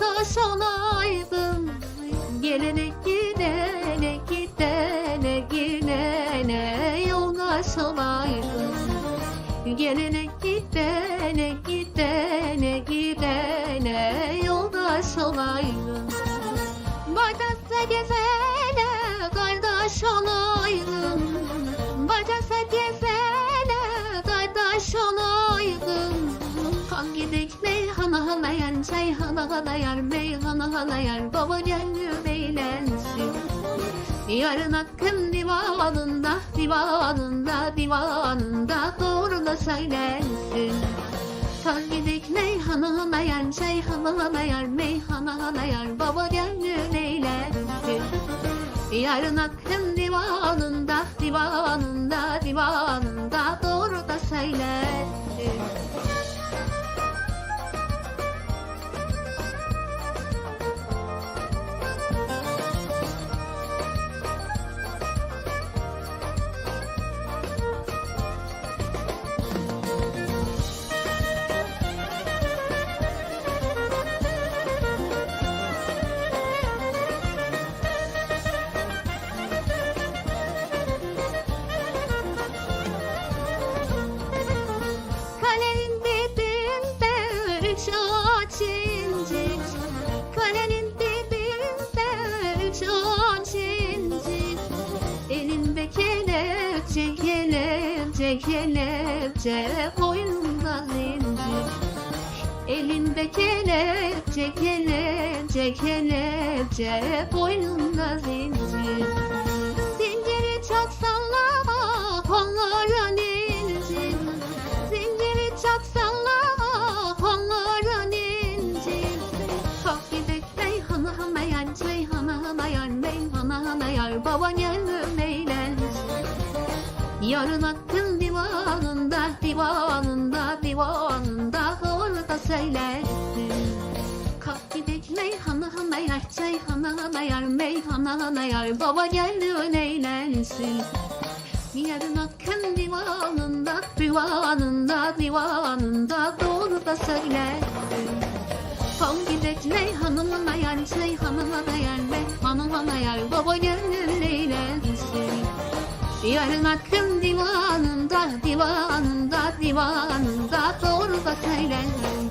taş olaydım Gelene gidene gidene gidene yoldaş olaydım Gelene gidene gidene gidene yoldaş olaydım Bacaksa gezene kardeş olaydım. Bacaksa gezene kardeş olaydım. Kan gidekle gidek meyhana halayan çay hala halayar meyhana halayar Baba gönlüm eğlensin Yarın hakkın divanında, divanında, divanında doğru da söylensin. Kal gidek meyhana halayan, şey halayan, meyhana halayan, baba gönlün eğlensin. Yarın hakkın divanında, divanında, divanında Kalenin dibinde üç ağaç incir Elinde kelepçe, kelepçe, kelepçe Boynunda zincir Elinde kelepçe, kelepçe, kelepçe Boynunda zincir Zinciri çok sallama kolların Baba gönlüm eğlensin Yarın hakkın divanında Divanında divanında Orada söylersin Kalk gidek meyhana hanayar Ceyhana hanayar meyhana hanayar Baba gönlün eğlensin. Yarın hakkın divanında Divanında divanında Doğru da söylersin Kal gidek meyhanın hanayar Ceyhanın hanayar meyhanın hanayar Baba gönlün eğlensin Yarın divanında, divanında, divanında doğru da.